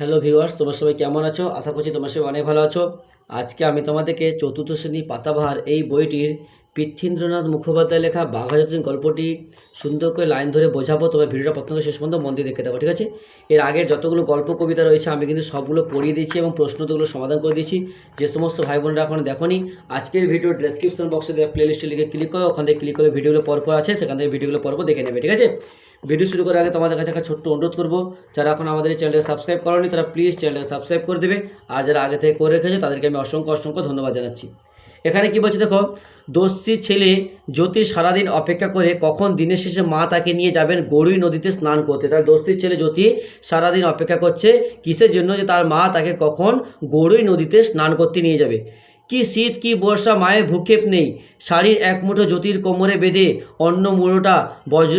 Hello viewers, তোমার সবাই কেমন আছো? আশা করছি তোমার সবাই অনেক ভালো আছো। আজকে আমি তোমাদেরকে চতুর্থ শ্রেণি পাতাবাহার এই বইটির পৃথ্বীন্দ্রনাথ মুখোপাধ্যায় লেখা বাঘাযতীন গল্পটি সুন্দর করে লাইন ধরে বোঝাবো, তবে ভিডিওটা প্রথম শেষ পর্যন্ত মন দিয়ে দেখে দেবো ঠিক আছে? এর আগের যতগুলো গল্প কবিতা রয়েছে, আমি কিন্তু সবগুলো পড়িয়ে দিয়েছি এবং প্রশ্নগুলো সমাধান করে দিয়েছি। যে সমস্ত ভাই বোনরা এখন দেখোনি, আজকের ভিডিও ডেসক্রিপশন বক্সে দেওয়া প্লে লিস্টে লিখে ক্লিক করো, ওখান থেকে ক্লিক করে ভিডিওগুলো পরপর আছে, সেখান থেকে ভিডিওগুলো পরপর দেখে নেবে, ঠিক আছে? ভিডিও শুরু করার আগে তোমাদের কাছে একটা ছোট্ট অনুরোধ করব, যারা এখন আমাদের এই চ্যানেলকে সাবস্ক্রাইব করোনি, তারা প্লিজ চ্যানেলকে সাবস্ক্রাইব করে দেবে, আর যারা আগে থেকে করে রেখেছে, তাদেরকে আমি অসংখ্য অসংখ্য ধন্যবাদ জানাচ্ছি। এখানে কি বলছে দেখো, দস্যি ছেলে জ্যোতি সারাদিন অপেক্ষা করে কখন দিনের শেষে মা তাকে নিয়ে যাবেন গরুই নদীতে স্নান করতে। তার দস্তির ছেলে জ্যোতি সারাদিন অপেক্ষা করছে, কিসের জন্য যে তার মা তাকে কখন গরুই নদীতে স্নান করতে নিয়ে যাবে? কি শীত, কি বর্ষা, মায়ের ভূক্ষেপ নেই। শাড়ির এক মুঠো জ্যোতির কোমরে বেঁধে অন্য মুড়োটা বজ্র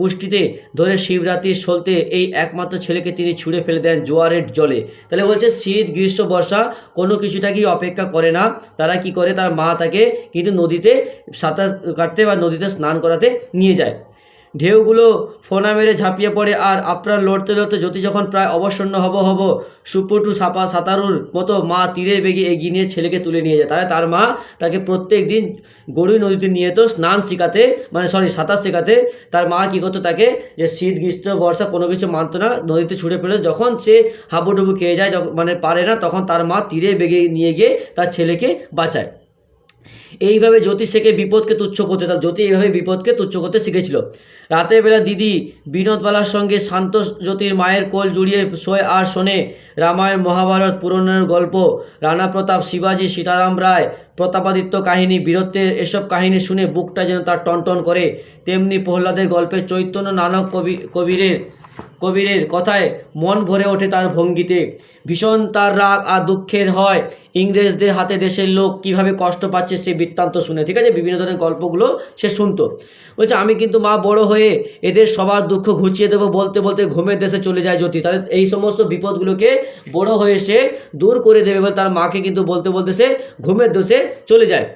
মুষ্টিতে ধরে শিবরাত্রির সলতে এই একমাত্র ছেলেকে তিনি ছুঁড়ে ফেলে দেন জোয়ারের জলে। তাহলে বলছে, শীত, গ্রীষ্ম, বর্ষা কোনো কিছুটাকেই অপেক্ষা করে না। তারা কি করে? তার মা তাকে কিন্তু নদীতে সাঁতার কাটতে বা নদীতে স্নান করাতে নিয়ে যায়। ঢেউগুলো ফোনা মেরে ঝাঁপিয়ে পড়ে আর আপনার লড়তে লড়তে জ্যোতি যখন প্রায় অবসন্ন হব হব সুপুটু সাপা সাঁতারুর মতো মা তীরের বেগে এগিয়ে নিয়ে ছেলেকে তুলে নিয়ে যায়। তাহলে তার মা তাকে প্রত্যেক দিন গরুই নদীতে নিয়ে যেত স্নান শেখাতে মানে সরি সাঁতার শেখাতে, তার মা কী করতো তাকে যে শীত, গ্রীষ্ম, বর্ষা কোনো কিছু মানতো না, নদীতে ছুঁড়ে ফেলে যখন সে হাবুডুবু খেয়ে যায় মানে পারে না, তখন তার মা তীরের বেগে নিয়ে গিয়ে তার ছেলেকে বাঁচায়। এইভাবে জ্যোতি শেখে বিপদকে তুচ্ছ করতে তার জ্যোতি এইভাবে বিপদকে তুচ্ছ করতে শিখেছিল। রাতের বেলা দিদি বিনোদবালার সঙ্গে শান্ত জ্যোতির মায়ের কোল জুড়িয়ে শোয় আর শোনে রামায়ণ, মহাভারত পুরাণের গল্প, রানা প্রতাপ, শিবাজি, সীতারাম রায়, প্রতাপাদিত্য কাহিনী বীরত্বের এসব কাহিনী শুনে বুকটা যেন তার টনটন করে। তেমনি প্রহ্লাদের গল্পে চৈতন্য নানক কবি কবিরের কবিরের কথায় মন ভরে ওঠে তার ভঙ্গিতে। ভীষণ তার রাগ আর দুঃখের হয়। ইংরেজদের হাতে দেশের লোক কীভাবে কষ্ট পাচ্ছে সে বৃত্তান্ত শুনে। ঠিক আছে? বিভিন্ন ধরনের গল্পগুলো সে শুনতো। বলছে, আমি কিন্তু মা বড় হয়ে এদের সবার দুঃখ ঘুচিয়ে দেবো বলতে বলতে ঘুমের দেশে চলে যায় জ্যোতি। তাহলে এই সমস্ত বিপদগুলোকে বড় হয়ে সে দূর করে দেবে বলে তার মাকে কিন্তু বলতে বলতে সে ঘুমের দেশে চলে যায়।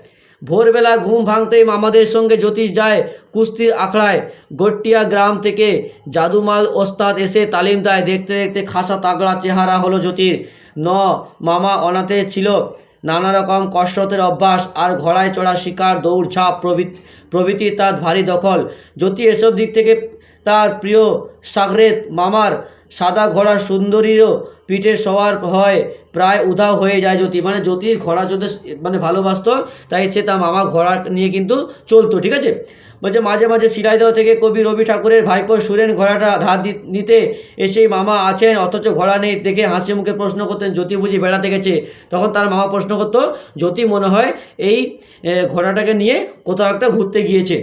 ভোরবেলা ঘুম ভাঙতেই মামাদের সঙ্গে জ্যোতিষ যায় কুস্তির আখড়ায়। গট্টিয়া গ্রাম থেকে জাদুমাল ওস্তাদ এসে তালিম দেয়। দেখতে দেখতে খাসা তাগড়া চেহারা হলো জ্যোতির। ন, মামা অনাথে ছিল। নানা রকম কসরতের অভ্যাস আর ঘোড়ায় চড়া শিকার, দৌড়ঝাঁপ প্রভৃতি প্রভৃতি তার ভারী দখল। জ্যোতি এসব দিক থেকে তার প্রিয় সাগরেত মামার সাদা ঘোড়ার সুন্দরীরও পিঠে সওয়ার হয়, প্রায় উধাও হয়ে যায় জ্যোতি। মানে জ্যোতির ঘোড়া যদি মানে ভালোবাসতো, তাই সে তার মামা ঘোড়া নিয়ে কিন্তু চলতো, ঠিক আছে? বলছে, মাঝে মাঝে সিরাইদহ থেকে কবি রবি ঠাকুরের ভাইপো সুরেন ঘোড়াটা ধার নিতে এসেই মামা আছেন। অথচ ঘোড়া নেই দেখে হাসি মুখে প্রশ্ন করতেন, জ্যোতি বুঝি বেড়াতে গেছে? তখন তার মামা প্রশ্ন করতো, জ্যোতি মনে হয় এই ঘোড়াটাকে নিয়ে কোথাও একটা ঘুরতে গিয়েছে।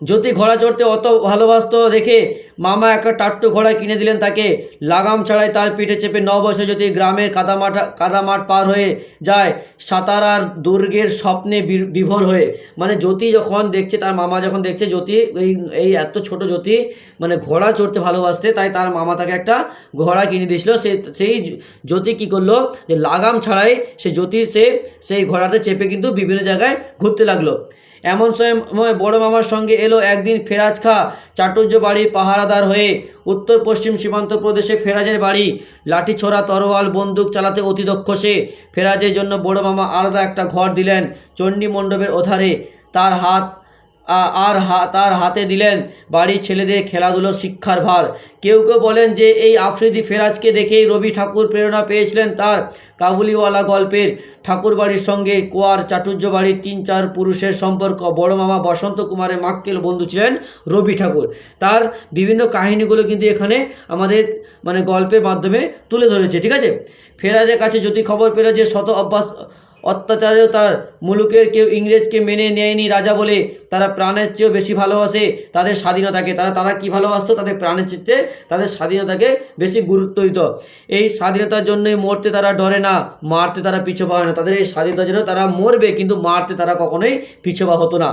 জ্যোতি ঘোড়া চড়তে অত ভালোবাসতো দেখে মামা একটা টাট্টু ঘোড়া কিনে দিলেন তাকে। লাগাম ছাড়াই তার পিঠে চেপে ন বছর যদি গ্রামের কাদামাঠ কাদামাঠ পার হয়ে যায় সাঁতার আর দুর্গের স্বপ্নে বিভোর হয়ে। মানে জ্যোতি যখন দেখছে, তার মামা যখন দেখছে, জ্যোতি, এই এই এত ছোট জ্যোতি মানে ঘোড়া চড়তে ভালোবাসতে, তাই তার মামা তাকে একটা ঘোড়া কিনে দিয়েছিল। সে, সেই জ্যোতি কী করল যে, লাগাম ছাড়াই সে জ্যোতি সে, সেই ঘোড়াতে চেপে কিন্তু বিভিন্ন জায়গায় ঘুরতে লাগল। এমন সময় বড় মামার সঙ্গে এলো একদিন ফেরাজ খা, চাটুর্য বাড়ি পাহারাদার হয়ে। উত্তর পশ্চিম সীমান্ত প্রদেশে ফেরাজের বাড়ি। লাঠি ছোড়া, তরোয়াল, বন্দুক চালাতে অতি দক্ষ সে। ফেরাজের জন্য বড় মামা আলাদা একটা ঘর দিলেন চণ্ডী মণ্ডপের ওধারে। তার হাত আর তার হাতে দিলেন। বাড়ির ছেলেদের খেলাধুলো শিক্ষার ভার। কেউ কেউ বলেন যে, এই আফ্রিদি ফেরাজকে দেখেই রবি ঠাকুর প্রেরণা পেয়েছিলেন তার কাবুলিওয়ালা গল্পের। ঠাকুর বাড়ির সঙ্গে কোয়ার চাটুর্য বাড়ির তিন চার পুরুষের সম্পর্ক। বড় মামা বসন্ত কুমারের মাক্কেল বন্ধু ছিলেন রবি ঠাকুর। তার বিভিন্ন কাহিনীগুলো কিন্তু এখানে আমাদের মানে গল্পের মাধ্যমে তুলে ধরেছে, ঠিক আছে? ফেরাজের কাছে যদি খবর পেল যে, শত অভ্যাস অত্যাচারেও তার মুলুকের কেউ ইংরেজকে মেনে নেয়নি রাজা বলে তারা প্রাণের চেয়েও বেশি ভালোবাসে তাদের স্বাধীনতাকে। তারা তারা কি ভালোবাসত? তাদের প্রাণের চিত্রে তাদের স্বাধীনতাকে বেশি গুরুত্ব দিত। এই স্বাধীনতার জন্যই মরতে তারা ডরে না, মারতে তারা পিছপা হয় না। তাদের এই স্বাধীনতার জন্য তারা মরবে, কিন্তু মারতে তারা কখনোই পিছপা হতো না।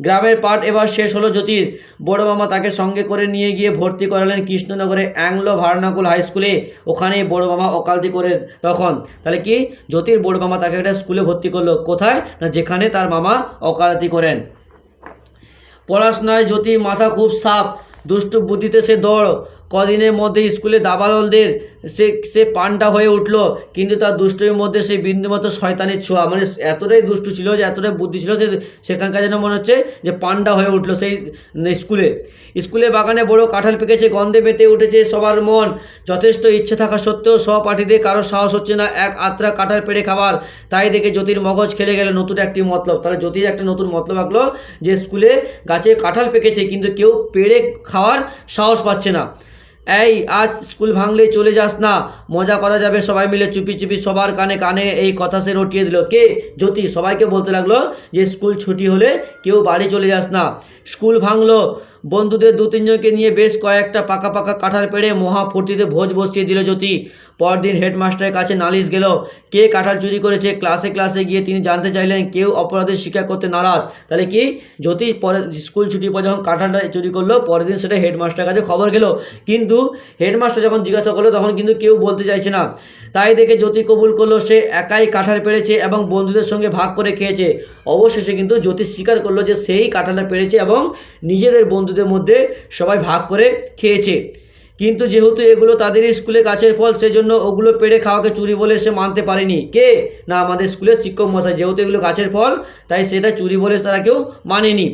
গ্রামের পাঠ এবার শেষ হলো জ্যোতির। বড় মামা তাকে সঙ্গে করে নিয়ে গিয়ে ভর্তি করালেন কৃষ্ণনগরে অ্যাংলো ভার্নাকুল হাই স্কুলে। ওখানে বড় মামা ওকালতি করেন তখন। তাহলে কি? জ্যোতির বড় মামা তাকে একটা স্কুলে ভর্তি করল। কোথায়? না যেখানে তার মামা অকালতি করেন। পড়াশোনায় জ্যোতির মাথা খুব সাফ। দুষ্টু বুদ্ধিতে সে দৌড়। কদিনের মধ্যে স্কুলে দাবালদের সে সে পান্ডা হয়ে উঠল, কিন্তু তার দুষ্টুমির মধ্যে সেই বিন্দুমতো শয়তানের ছোঁয়া। মানে এতটাই দুষ্টু ছিল যে, এতটাই বুদ্ধি ছিল যে, সেখানকার যেন মনে হচ্ছে যে পান্ডা হয়ে উঠল সেই স্কুলে। স্কুলে বাগানে বড় কাঁঠাল পেকেছে, গন্ধে পেতে উঠেছে সবার মন। যথেষ্ট ইচ্ছে থাকা সত্ত্বেও সহপাঠীদের কারও সাহস হচ্ছে না, এক আত্রা কাঁঠাল পেড়ে খাবার। তাই দেখে জ্যোতির মগজ খেলে গেলে নতুন একটি মতলব। তাহলে জ্যোতির একটা নতুন মতলব আঁকলো যে, স্কুলে গাছে কাঁঠাল পেকেছে, কিন্তু কেউ পেড়ে খাওয়ার সাহস পাচ্ছে না। এই, আজ স্কুল ভাঙলে চলে যাস না। মজা করা যাবে, সবাই মিলে চুপি চুপি সবার কানে কানে এই কথা সে রটিয়ে দিল। কে? জ্যোতি, সবাইকে বলতে লাগল যে, স্কুল ছুটি হলে কেউ বাড়ি চলে যাস না। স্কুল ভাঙলো বন্ধুদের দু তিনজনকে নিয়ে বেশ কয়েকটা পাকা পাকা কাঁঠাল পেড়ে মহা ফুর্তিতে ভোজ বসিয়ে দিল জ্যোতি। পরদিন হেডমাস্টারের কাছে নালিশ গেল, কে কাঁঠাল চুরি করেছে ক্লাসে ক্লাসে গিয়ে তিনি জানতে চাইলেন কেউ অপরাধের স্বীকার করতে নারাজ। তাহলে কি? জ্যোতি পরে স্কুল ছুটির পর যখন কাঁঠালটা চুরি করল পরের দিন সেটা হেডমাস্টারের কাছে খবর গেল। কিন্তু হেডমাস্টার যখন জিজ্ঞাসা করল, তখন কিন্তু কেউ বলতে চাইছে না। তাই দেখে জ্যোতি কবুল করল, সে একাই কাঁঠাল পেরেছে এবং বন্ধুদের সঙ্গে ভাগ করে খেয়েছে। অবশেষে কিন্তু জ্যোতি স্বীকার করল যে সেই কাঁঠালটা পেরেছে এবং নিজেদের বন্ধুদের মধ্যে সবাই ভাগ করে খেয়েছে। কিন্তু যেহেতু এগুলো তাদেরই স্কুলে গাছের ফল, সেজন্য ওগুলো পেড়ে খাওয়াকে চুরি বলে সে মানতে পারেনি। কে? না, আমাদের স্কুলের শিক্ষক মশাই, যেহেতু এগুলো গাছের ফল, তাই সেটা চুরি বলে তারা কেউ মানেনি।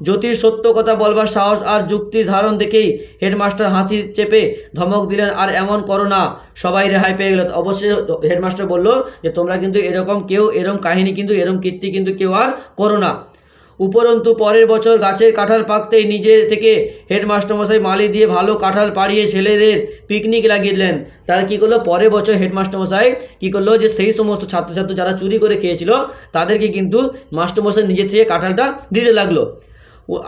জ্যোতির সত্য কথা বলবার সাহস আর যুক্তির ধারণ দেখেই হেডমাস্টার হাসি চেপে ধমক দিলেন, আর এমন করো না। সবাই রেহাই পেয়ে গেল। অবশ্যই হেডমাস্টার বলল যে, তোমরা কিন্তু এরকম কেউ এরকম কাহিনী কিন্তু এরকম কীর্তি কিন্তু কেউ আর করো না। উপরন্তু পরের বছর গাছের কাঁঠাল পাকতেই নিজে থেকে হেডমাস্টার মশাই মালি দিয়ে ভালো কাঁঠাল পাড়িয়ে ছেলেদের পিকনিক লাগিয়ে দিলেন তারা কী করল? পরের বছর হেডমাস্টার মশাই কী করল যে, সেই সমস্ত ছাত্রছাত্রী যারা চুরি করে খেয়েছিল, তাদেরকে কিন্তু মাস্টারমশাই নিজে থেকে কাঁঠালটা দিতে লাগল।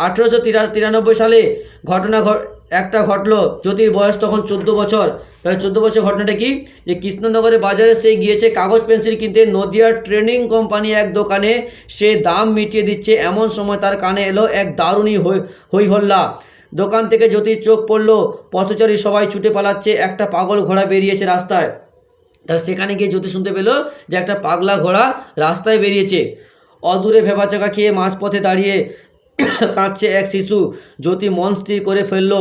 আঠেরোশো তিরানব্বই সালে ঘটনা একটা ঘটলো। জ্যোতির বয়স তখন চোদ্দ বছর। তাহলে চোদ্দ বছর ঘটনাটা কি? যে কৃষ্ণনগরের বাজারে সে গিয়েছে, কাগজ পেন্সিল কিনতে। নদিয়ার ট্রেনিং কোম্পানি এক দোকানে সে দাম মিটিয়ে দিচ্ছে। এমন সময় তার কানে এলো এক দারুণী হই হল্লা দোকান থেকে জ্যোতির চোখ পড়ল। পথচারী সবাই ছুটে পালাচ্ছে। একটা পাগল ঘোড়া বেরিয়েছে রাস্তায়। তার সেখানে গিয়ে জ্যোতি শুনতে পেল যে একটা পাগলা ঘোড়া রাস্তায় বেরিয়েছে। অদূরে ভেবাচাকা খেয়ে মাঝপথে দাঁড়িয়ে কাঁদছে এক শিশু। জ্যোতি মন স্থির করে ফেলল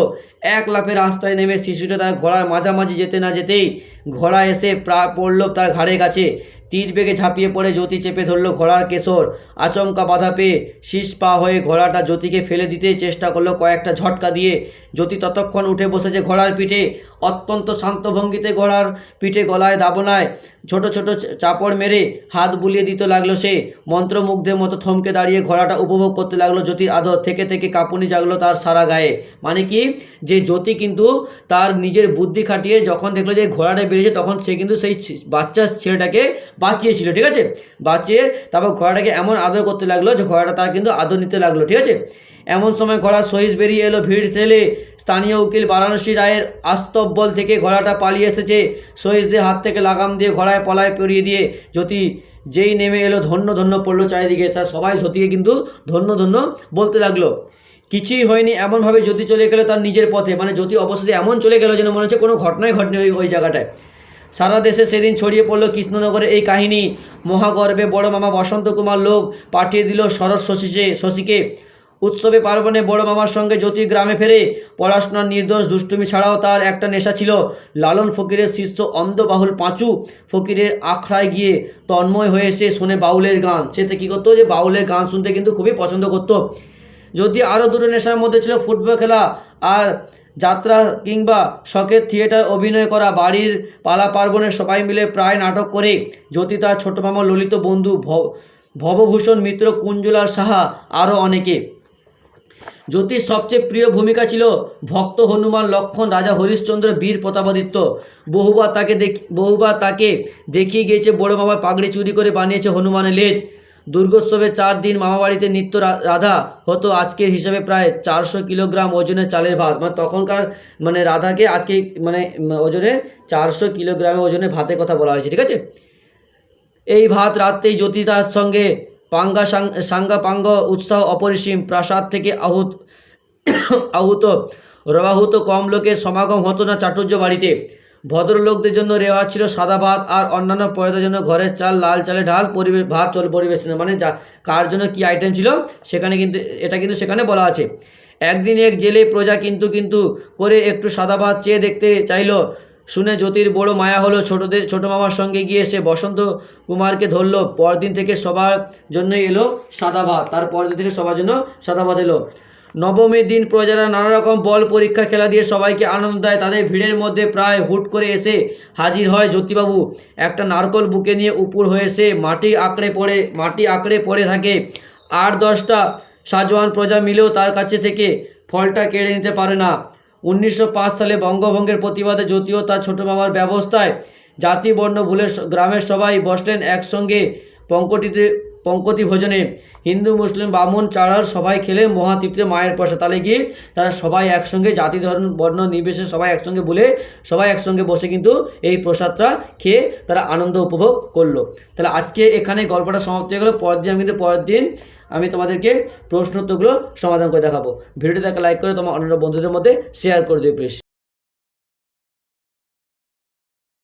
এক লাফে রাস্তায় নেমে শিশুটা তার ঘোড়ার মাঝামাঝি যেতে না যেতেই ঘোড়া এসে প্রা পড়ল তার ঘাড়ের কাছে। তীর বেগে ঝাঁপিয়ে পড়ে জ্যোতি চেপে ধরলো ঘোড়ার কেশর। আচমকা বাধা পেয়ে শীষ পা হয়ে ঘোড়াটা জ্যোতিকে ফেলে দিতে চেষ্টা করল কয়েকটা ঝটকা দিয়ে। জ্যোতি ততক্ষণ উঠে বসেছে ঘোড়ার পিঠে। অত্যন্ত শান্ত ভঙ্গিতে ঘোড়ার পিঠে গলায় দাবনায় ছোট ছোট চাপড় মেরে হাত বুলিয়ে দিতে লাগল সে। মন্ত্রমুগ্ধের মতো থমকে দাঁড়িয়ে ঘোড়াটা উপভোগ করতে লাগল জ্যোতির আদর। থেকে থেকে কাঁপুনি জাগলো তার সারা গায়ে। মানে কি? যে জ্যোতি কিন্তু তার নিজের বুদ্ধি খাটিয়ে যখন দেখল যে ঘোড়াটা বেরিয়েছে, তখন সে কিন্তু সেই বাচ্চা ছেলেটাকে বাঁচিয়েছিল, ঠিক আছে? বাঁচিয়ে তারপর ঘোড়াটাকে এমন আদর করতে লাগল যে ঘোড়াটা তার কিন্তু আদর নিতে লাগল, ঠিক আছে? এমন সময় ঘোড়ার সহিস বেরিয়ে এলো ভিড় ঠেলে। স্থানীয় উকিল বারাণসী রায়ের আস্তব্বল থেকে ঘোড়াটা পালিয়ে এসেছে। সহিসদের হাত থেকে লাগাম দিয়ে ঘোড়ায় পলায় পরিয়ে দিয়ে জ্যোতি যেই নেমে এলো, ধন্য ধন্য পড়ল চারিদিকে। তা সবাই জ্যোতিকে কিন্তু ধন্য ধন্য বলতে লাগল। কিছুই হয়নি, এমনভাবে জ্যোতি চলে গেলো তার নিজের পথে। মানে জ্যোতি অবশেষে এমন চলে গেলো যেন মনে হচ্ছে কোনো ঘটনাই ঘটনি ওই ওই জায়গাটায়। সারা দেশে সেদিন ছড়িয়ে পড়ল কৃষ্ণনগরের এই কাহিনী। মহাগর্বে বড় মামা বসন্ত কুমার লোক পাঠিয়ে দিল শরৎ শশীকে শশীকে। উৎসবে পার্বণে বড় মামার সঙ্গে জ্যোতি গ্রামে ফেরে। পড়াশোনার নির্দোষ দুষ্টুমি ছাড়াও তার একটা নেশা ছিল। লালন ফকিরের শিষ্য অন্ধবাহুল পাঁচু ফকিরের আখড়ায় গিয়ে তন্ময় হয়ে সে শোনে বাউলের গান। সেতে কী করতো? যে বাউলের গান শুনতে কিন্তু খুবই পছন্দ করতো। যদি আরও দুটো নেশার মধ্যে ছিল ফুটবল খেলা আর যাত্রা কিংবা শখের থিয়েটার অভিনয় করা, বাড়ির পালা পার্বণে সবাই মিলে প্রায় নাটক করে, জ্যোতি তার ছোটো মামা ললিত বন্ধু ভবভূষণ মিত্র কুঞ্জলাল সাহা আরও অনেকে। জ্যোতির সবচেয়ে প্রিয় ভূমিকা ছিল ভক্ত হনুমান লক্ষণ, রাজা হরিশ্চন্দ্র বীর প্রতাপাদিত্য। বহুবার তাকে দেখ বহুবার তাকে দেখিয়ে গিয়েছে, বড় মামার পাগড়ি চুরি করে বানিয়েছে হনুমানের লেজ। দুর্গোৎসবে চার দিন মামাবাড়িতে নিত্য রাধা হতো। আজকের হিসাবে প্রায় চারশো কিলোগ্রাম ওজনের চালের ভাত। মানে তখনকার মানে রাধাকে আজকে মানে ওজনে চারশো কিলোগ্রামের ওজনের ভাতের কথা বলা হয়েছে, ঠিক আছে? এই ভাত রাত্রেই জ্যোতি তার সঙ্গে পাঙ্গা সাঙ্গা পাঙ্গ উৎসাহ অপরিসীম। প্রাসাদ থেকে আহুত আহুত, রবাহুত কম লোকের সমাগম হতো না চাটুর্য বাড়িতে। ভদ্রলোকদের জন্য রেওয়াজ ছিল সাদা ভাত আর অন্যান্য পয়দের জন্য ঘরের চাল, লাল চালে ঢাল, পরিবেশ, ভাত, চল পরিবেশন মানে যা, কার জন্য কী আইটেম ছিল, সেখানে কিন্তু, এটা কিন্তু সেখানে বলা আছে। একদিন এক জেলে প্রজা কিন্তু কিন্তু করে একটু সাদা ভাত চেয়ে দেখতে চাইলো। শুনে জ্যোতির বড় মায়া হলো ছোটদের, ছোটো মামার সঙ্গে গিয়ে সে বসন্ত কুমারকে ধরলো। পরদিন থেকে সবার জন্য এলো সাদা ভাত তার পরদিন থেকে সবার জন্য সাদা ভাত এলো। নবমীর দিন প্রজারা নানা রকম বল পরীক্ষা খেলা দিয়ে সবাইকে আনন্দ দেয়। তাদের ভিড়ের মধ্যে প্রায় হুট করে এসে হাজির হয় জ্যোতিবাবু। একটা নারকল বুকে নিয়ে উপুর হয়ে সে মাটি আঁকড়ে পড়ে, মাটি আঁকড়ে পড়ে থাকে। আট দশটা সাজোয়ান প্রজা মিলেও তার কাছে থেকে ফলটা কেড়ে নিতে পারে না। উনিশশো পাঁচ সালে বঙ্গভঙ্গের প্রতিবাদে জ্যোতি ও তার ছোটো মামার ব্যবস্থায় জাতি বর্ণ ভুলে গ্রামের সবাই বসলেন একসঙ্গে। পঙ্কটিতে পঙ্কতি ভোজনে হিন্দু, মুসলিম বামুন চাড়ার সবাই খেলে মহাতৃপ্তিতে মায়ের পয়সা তাহলে কি তারা সবাই একসঙ্গে জাতি, ধর্ম, বর্ণ, নির্বিশেষে সবাই একসঙ্গে বলে সবাই একসঙ্গে বসে কিন্তু এই প্রসাদটা খেয়ে তারা আনন্দ উপভোগ করল। তাহলে আজকে এখানে গল্পটা সমাপ্ত হয়ে গেলো। পরের দিন আমি কিন্তু পরের দিন আমি তোমাদেরকে প্রশ্নোত্তরগুলো সমাধান করে দেখাবো। ভিডিওটি দেখা লাইক করে তোমার অন্যান্য বন্ধুদের মধ্যে শেয়ার করে দিও প্লিজ